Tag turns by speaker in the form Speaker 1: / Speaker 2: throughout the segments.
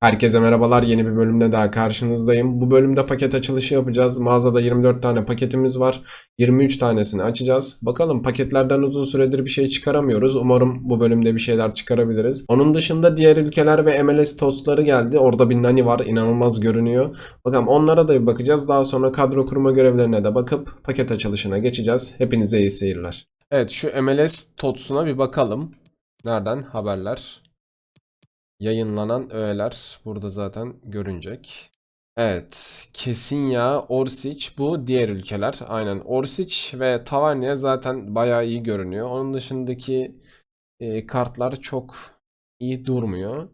Speaker 1: Herkese merhabalar. Yeni bir bölümde daha karşınızdayım. Bu bölümde paket açılışı yapacağız. Mağazada 24 tane paketimiz var. 23 tanesini açacağız. Bakalım paketlerden uzun süredir bir şey çıkaramıyoruz. Umarım bu bölümde bir şeyler çıkarabiliriz. Onun dışında diğer ülkeler ve MLS tostları geldi. Orada bir nani var. İnanılmaz görünüyor. Bakalım onlara da bir bakacağız. Daha sonra kadro kurma görevlerine de bakıp paket açılışına geçeceğiz. Hepinize iyi seyirler. Evet şu MLS totsuna bir bakalım. Nereden? Haberler. Yayınlanan öğeler burada zaten görünecek. Evet. Kesin ya Orsic bu diğer ülkeler. Aynen Orsic ve Tavernier zaten bayağı iyi görünüyor. Onun dışındaki e, kartlar çok iyi durmuyor.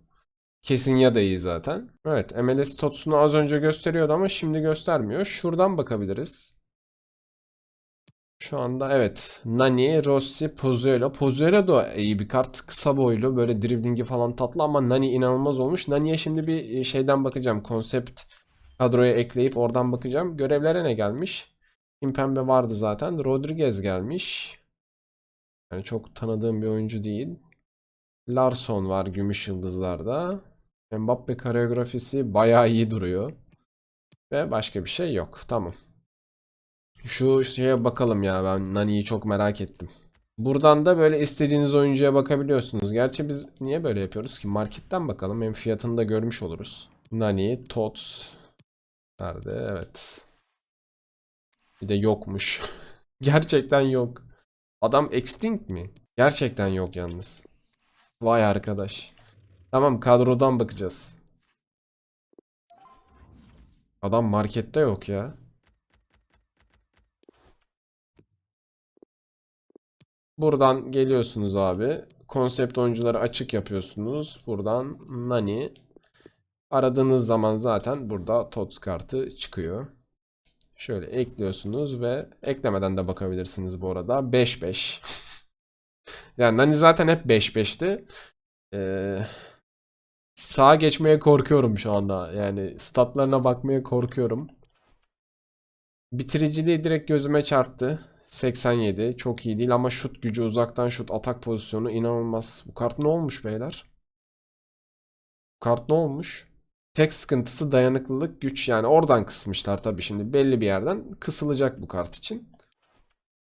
Speaker 1: Kesin ya da iyi zaten. Evet MLS Tots'unu az önce gösteriyordu ama şimdi göstermiyor. Şuradan bakabiliriz. Şu anda evet. Nani, Rossi, Pozuelo. Pozuelo da iyi bir kart. Kısa boylu. Böyle driblingi falan tatlı ama Nani inanılmaz olmuş. Nani'ye şimdi bir e, şeyden bakacağım. Konsept kadroya ekleyip oradan bakacağım. Görevlere ne gelmiş? Kimpembe vardı zaten. Rodriguez gelmiş. Yani çok tanıdığım bir oyuncu değil. Larson var Gümüş Yıldızlar'da. Mbappe koreografisi bayağı iyi duruyor. Ve başka bir şey yok. Tamam. Şu şeye bakalım ya ben Nani'yi çok merak ettim. Buradan da böyle istediğiniz oyuncuya bakabiliyorsunuz. Gerçi biz niye böyle yapıyoruz ki? Marketten bakalım. Hem fiyatını da görmüş oluruz. Nani, Tots. Nerede? Evet. Bir de yokmuş. Gerçekten yok. Adam extinct mi? Gerçekten yok yalnız. Vay arkadaş. Tamam kadrodan bakacağız. Adam markette yok ya. Buradan geliyorsunuz abi. Konsept oyuncuları açık yapıyorsunuz. Buradan Nani. Aradığınız zaman zaten burada TOTS kartı çıkıyor. Şöyle ekliyorsunuz ve eklemeden de bakabilirsiniz bu arada. 5-5. yani Nani zaten hep 5-5'ti. Ee, sağa geçmeye korkuyorum şu anda. Yani statlarına bakmaya korkuyorum. Bitiriciliği direkt gözüme çarptı. 87 çok iyi değil ama şut gücü uzaktan şut atak pozisyonu inanılmaz. Bu kart ne olmuş beyler? Bu kart ne olmuş? Tek sıkıntısı dayanıklılık güç yani oradan kısmışlar tabii şimdi belli bir yerden kısılacak bu kart için.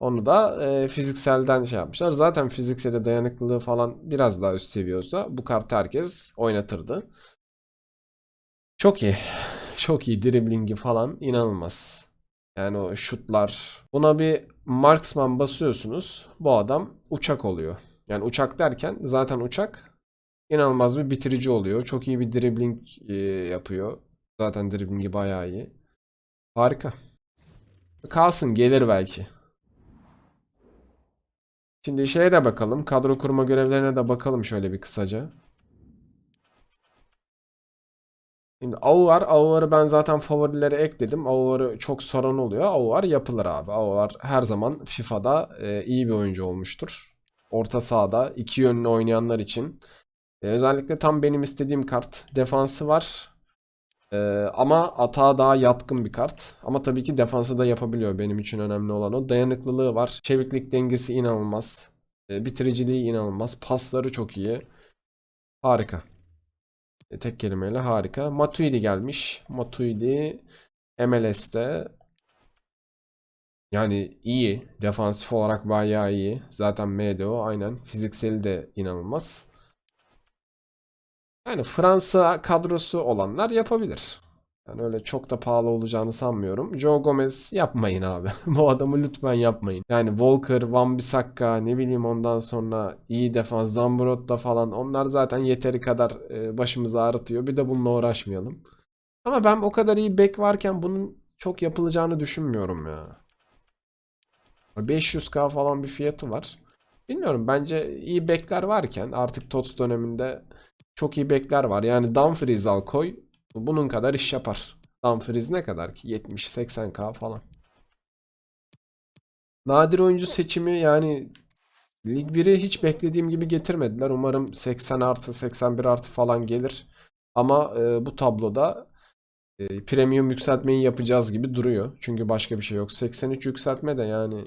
Speaker 1: Onu da e, fizikselden şey yapmışlar. Zaten fiziksele dayanıklılığı falan biraz daha üst seviye olsa bu kartı herkes oynatırdı. Çok iyi. Çok iyi driblingi falan inanılmaz. Yani o şutlar. Buna bir marksman basıyorsunuz. Bu adam uçak oluyor. Yani uçak derken zaten uçak inanılmaz bir bitirici oluyor. Çok iyi bir dribbling e, yapıyor. Zaten driblingi bayağı iyi. Harika. Kalsın gelir belki. Şimdi şeye de bakalım. Kadro kurma görevlerine de bakalım şöyle bir kısaca. Şimdi Avuvar, Avuvar'ı ben zaten favorilere ekledim. Avuvar'ı çok soran oluyor. Avuvar yapılır abi. Avuvar her zaman FIFA'da e, iyi bir oyuncu olmuştur. Orta sahada iki yönlü oynayanlar için. E, özellikle tam benim istediğim kart. Defansı var. E, ama atağa daha yatkın bir kart. Ama tabii ki defansı da yapabiliyor. Benim için önemli olan o. Dayanıklılığı var. Çeviklik dengesi inanılmaz. E, bitiriciliği inanılmaz. Pasları çok iyi. Harika. E, Tek kelimeyle harika. Matuidi gelmiş. Matuidi MLS'te yani iyi. Defansif olarak bayağı iyi. Zaten MDO aynen. Fizikseli de inanılmaz. Yani Fransa kadrosu olanlar yapabilir. Yani öyle çok da pahalı olacağını sanmıyorum. Joe Gomez yapmayın abi. Bu adamı lütfen yapmayın. Yani Walker, Van Bissaka ne bileyim ondan sonra iyi defans Zambrotta falan onlar zaten yeteri kadar e, başımızı ağrıtıyor. Bir de bununla uğraşmayalım. Ama ben o kadar iyi bek varken bunun çok yapılacağını düşünmüyorum ya. 500k falan bir fiyatı var. Bilmiyorum bence iyi bekler varken artık TOTS döneminde çok iyi bekler var. Yani Dumfries al koy bunun kadar iş yapar. Dumfries ne kadar ki? 70-80k falan. Nadir oyuncu seçimi yani Lig 1'i hiç beklediğim gibi getirmediler. Umarım 80 artı 81 artı falan gelir. Ama e, bu tabloda e, premium yükseltmeyi yapacağız gibi duruyor. Çünkü başka bir şey yok. 83 yükseltme de yani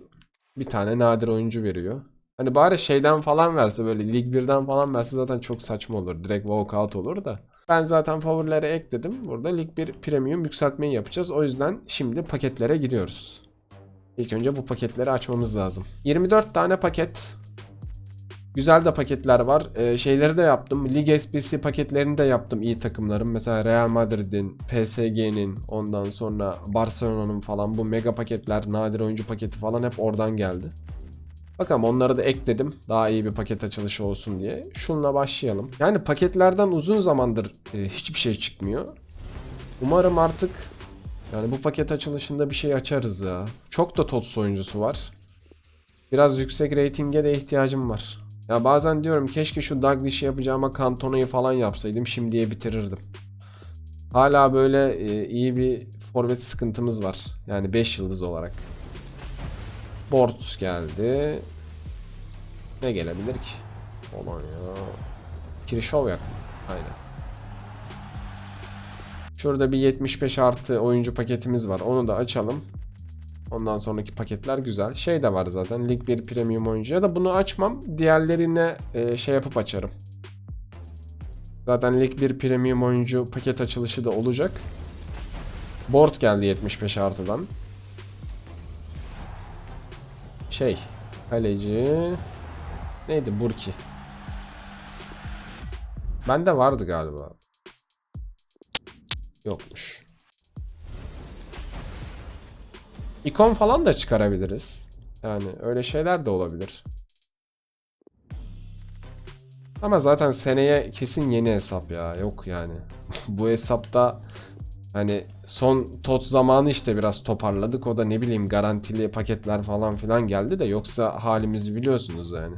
Speaker 1: Bir tane nadir oyuncu veriyor. Hani bari şeyden falan verse böyle Lig 1'den falan verse zaten çok saçma olur. Direkt walkout olur da. Ben zaten favorilere ekledim. Burada Lig 1 premium yükseltmeyi yapacağız. O yüzden şimdi paketlere gidiyoruz. İlk önce bu paketleri açmamız lazım. 24 tane paket. Güzel de paketler var. Ee, şeyleri de yaptım. Lig SBC paketlerini de yaptım iyi takımların. Mesela Real Madrid'in, PSG'nin, ondan sonra Barcelona'nın falan bu mega paketler, nadir oyuncu paketi falan hep oradan geldi. Bakalım onları da ekledim. Daha iyi bir paket açılışı olsun diye. Şununla başlayalım. Yani paketlerden uzun zamandır e, hiçbir şey çıkmıyor. Umarım artık yani bu paket açılışında bir şey açarız ya. Çok da TOTS oyuncusu var. Biraz yüksek reytinge de ihtiyacım var. Ya bazen diyorum keşke şu Douglas'ı yapacağıma Cantona'yı falan yapsaydım şimdiye bitirirdim. Hala böyle e, iyi bir forvet sıkıntımız var. Yani 5 yıldız olarak. Bort geldi. Ne gelebilir ki? Olan ya. Kirişov yak. Aynen. Şurada bir 75 artı oyuncu paketimiz var. Onu da açalım. Ondan sonraki paketler güzel. Şey de var zaten. Lig 1 Premium oyuncu. Ya da bunu açmam. Diğerlerine e, şey yapıp açarım. Zaten Lig 1 Premium oyuncu paket açılışı da olacak. Board geldi 75 artıdan. Şey. Kaleci. Neydi? Burki. Bende vardı galiba. Yokmuş. İkon falan da çıkarabiliriz. Yani öyle şeyler de olabilir. Ama zaten seneye kesin yeni hesap ya. Yok yani. Bu hesapta hani son tot zamanı işte biraz toparladık. O da ne bileyim garantili paketler falan filan geldi de yoksa halimizi biliyorsunuz yani.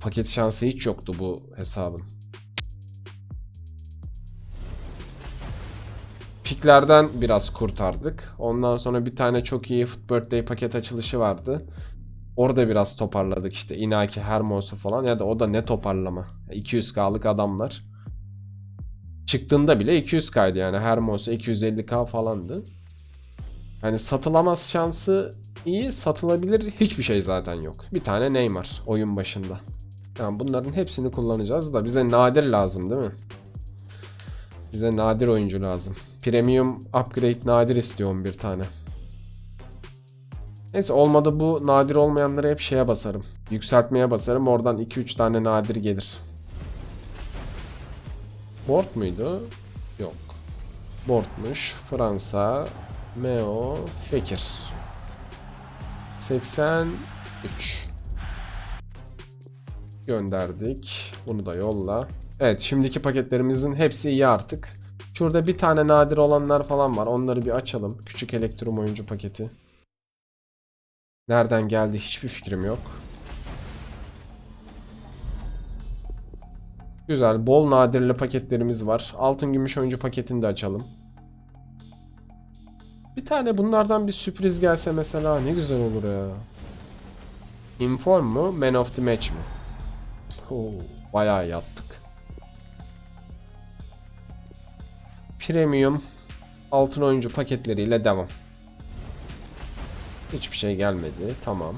Speaker 1: Paket şansı hiç yoktu bu hesabın. Piklerden biraz kurtardık. Ondan sonra bir tane çok iyi Foot Birthday paket açılışı vardı. Orada biraz toparladık işte Inaki Hermos'u falan ya da o da ne toparlama. 200k'lık adamlar. Çıktığında bile 200k'ydı yani Hermos'u 250k falandı. Yani satılamaz şansı iyi, satılabilir hiçbir şey zaten yok. Bir tane Neymar oyun başında. Yani bunların hepsini kullanacağız da bize nadir lazım değil mi? Bize nadir oyuncu lazım. Premium upgrade nadir istiyorum bir tane. Neyse olmadı bu nadir olmayanları hep şeye basarım. Yükseltmeye basarım. Oradan 2-3 tane nadir gelir. Board muydu? Yok. Boardmuş. Fransa. Meo. Fekir. 83. Gönderdik. Bunu da yolla. Evet şimdiki paketlerimizin hepsi iyi artık. Şurada bir tane nadir olanlar falan var. Onları bir açalım. Küçük elektrum oyuncu paketi. Nereden geldi hiçbir fikrim yok. Güzel. Bol nadirli paketlerimiz var. Altın gümüş oyuncu paketini de açalım. Bir tane bunlardan bir sürpriz gelse mesela ne güzel olur ya. Inform mu? Man of the match mi? Oo, bayağı yattık. Premium altın oyuncu paketleriyle devam. Hiçbir şey gelmedi. Tamam.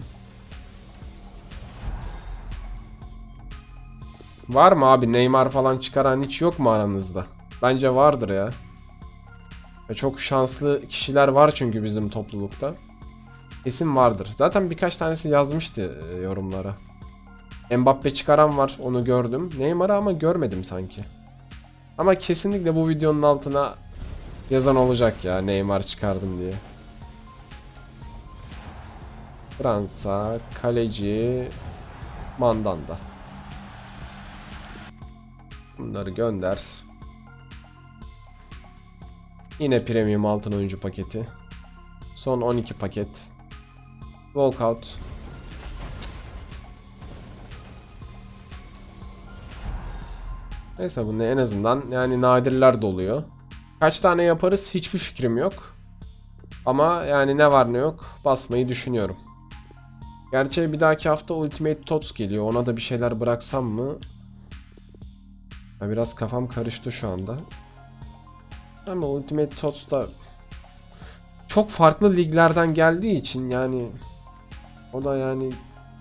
Speaker 1: Var mı abi Neymar falan çıkaran hiç yok mu aranızda? Bence vardır ya. Ve çok şanslı kişiler var çünkü bizim toplulukta. Kesin vardır. Zaten birkaç tanesi yazmıştı e, yorumlara. Mbappe çıkaran var onu gördüm. Neymar'ı ama görmedim sanki. Ama kesinlikle bu videonun altına yazan olacak ya Neymar çıkardım diye. Fransa, kaleci, Mandanda. Bunları gönder. Yine premium altın oyuncu paketi. Son 12 paket. Walkout. Neyse bunu en azından yani nadirler doluyor. Kaç tane yaparız hiçbir fikrim yok. Ama yani ne var ne yok basmayı düşünüyorum. Gerçi bir dahaki hafta Ultimate Tots geliyor. Ona da bir şeyler bıraksam mı? Biraz kafam karıştı şu anda. Ama Ultimate Tots da çok farklı liglerden geldiği için yani O da yani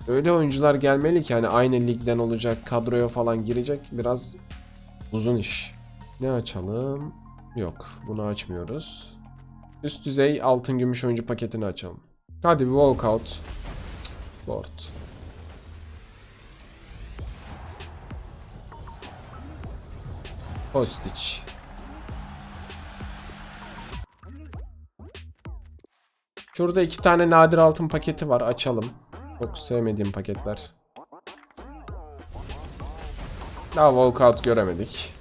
Speaker 1: öyle oyuncular gelmeli ki hani aynı ligden olacak, kadroya falan girecek. Biraz uzun iş. Ne açalım? Yok, bunu açmıyoruz. Üst düzey altın gümüş oyuncu paketini açalım. Hadi bir walkout. Board. Hostage. Şurada iki tane nadir altın paketi var. Açalım. Çok sevmediğim paketler. Daha walkout göremedik.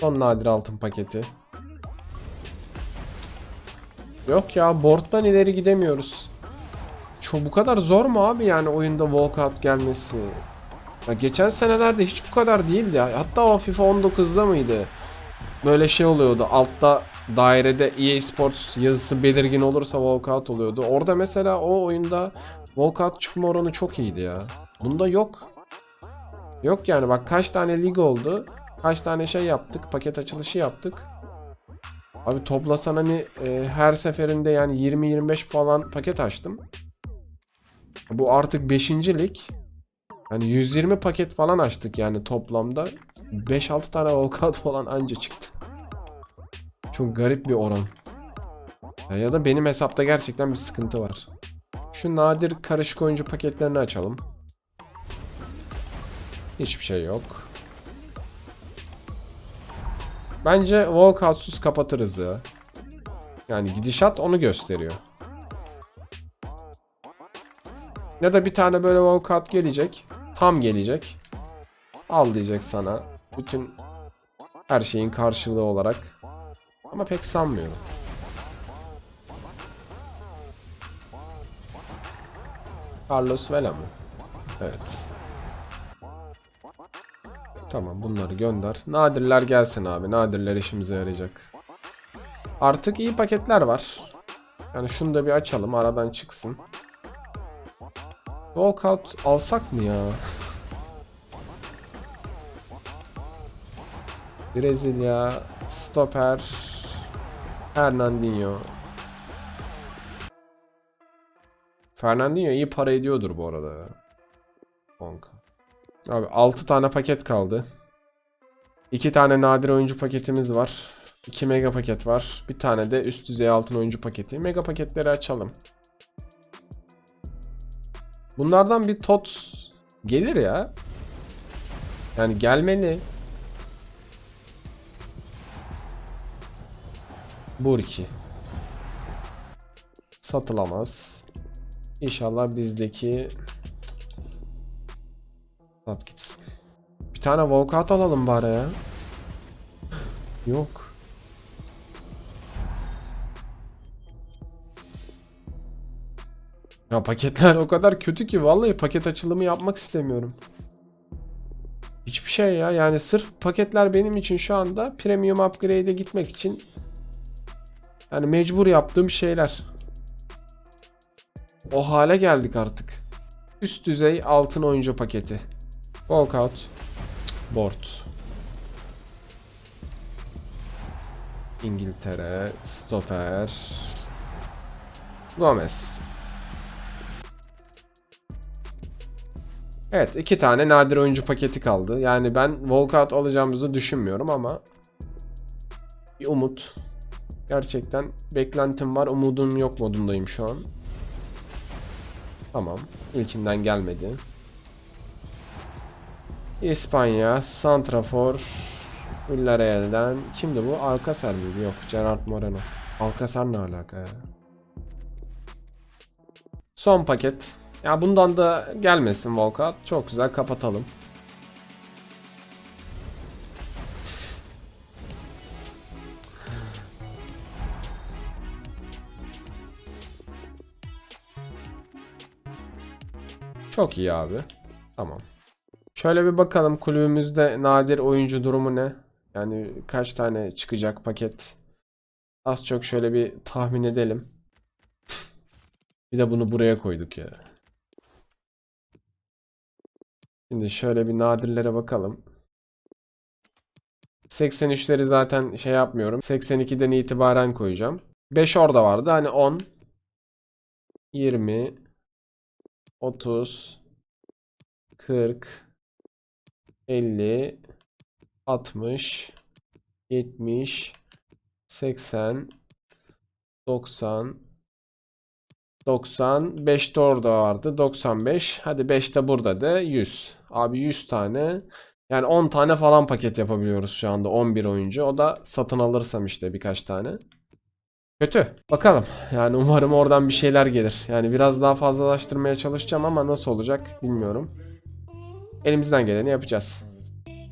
Speaker 1: Son nadir altın paketi. Yok ya board'dan ileri gidemiyoruz. Çok bu kadar zor mu abi yani oyunda walkout gelmesi? Ya geçen senelerde hiç bu kadar değildi. Hatta o FIFA 19'da mıydı? Böyle şey oluyordu. Altta dairede EA Sports yazısı belirgin olursa walkout oluyordu. Orada mesela o oyunda walkout çıkma oranı çok iyiydi ya. Bunda yok. Yok yani bak kaç tane lig oldu. Kaç tane şey yaptık. Paket açılışı yaptık. Abi toplasan hani e, her seferinde yani 20-25 falan paket açtım. Bu artık 5. lig. Yani 120 paket falan açtık yani toplamda. 5-6 tane walkout falan anca çıktı. Çok garip bir oran. Ya, ya da benim hesapta gerçekten bir sıkıntı var. Şu nadir karışık oyuncu paketlerini açalım. Hiçbir şey yok. Bence walkoutsuz kapatırız ya. Yani gidişat onu gösteriyor. Ya da bir tane böyle walkout gelecek. Tam gelecek. Al diyecek sana. Bütün her şeyin karşılığı olarak. Ama pek sanmıyorum. Carlos Vela mı? Evet. Tamam bunları gönder. Nadirler gelsin abi. Nadirler işimize yarayacak. Artık iyi paketler var. Yani şunu da bir açalım. Aradan çıksın. Walkout alsak mı ya? Brezilya, stoper, Fernandinho. Fernandinho iyi para ediyordur bu arada ya. Bonka. Abi 6 tane paket kaldı. 2 tane nadir oyuncu paketimiz var. 2 mega paket var. Bir tane de üst düzey altın oyuncu paketi. Mega paketleri açalım. Bunlardan bir tot gelir ya. Yani gelmeli. Burki. Satılamaz. İnşallah bizdeki Sat gitsin. Bir tane walkout alalım bari ya. Yok. Ya paketler o kadar kötü ki vallahi paket açılımı yapmak istemiyorum. Hiçbir şey ya yani sırf paketler benim için şu anda premium upgrade'e gitmek için yani mecbur yaptığım şeyler. O hale geldik artık. Üst düzey altın oyuncu paketi. Walkout. Board. İngiltere. Stoper. Gomez. Evet iki tane nadir oyuncu paketi kaldı. Yani ben walkout alacağımızı düşünmüyorum ama bir umut. Gerçekten beklentim var. Umudum yok modundayım şu an. Tamam. İlkinden gelmedi. İspanya, Santrafor, Villarreal'den kimdi bu? Alcacer miydi? Yok, Gerard Moreno. Alcacer ne alaka ya? Son paket. Ya bundan da gelmesin Volkat. Çok güzel kapatalım. Çok iyi abi. Tamam. Şöyle bir bakalım kulübümüzde nadir oyuncu durumu ne? Yani kaç tane çıkacak paket? Az çok şöyle bir tahmin edelim. Bir de bunu buraya koyduk ya. Şimdi şöyle bir nadirlere bakalım. 83'leri zaten şey yapmıyorum. 82'den itibaren koyacağım. 5 orada vardı. Hani 10, 20, 30, 40, 50, 60, 70, 80, 90, 90, 5 de orada vardı. 95. Hadi 5 de burada da 100. Abi 100 tane. Yani 10 tane falan paket yapabiliyoruz şu anda 11 oyuncu. O da satın alırsam işte birkaç tane. Kötü. Bakalım. Yani umarım oradan bir şeyler gelir. Yani biraz daha fazlalaştırmaya çalışacağım ama nasıl olacak bilmiyorum. Elimizden geleni yapacağız.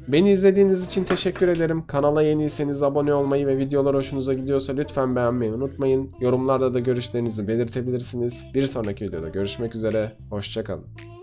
Speaker 1: Beni izlediğiniz için teşekkür ederim. Kanala yeniyseniz abone olmayı ve videolar hoşunuza gidiyorsa lütfen beğenmeyi unutmayın. Yorumlarda da görüşlerinizi belirtebilirsiniz. Bir sonraki videoda görüşmek üzere. Hoşçakalın.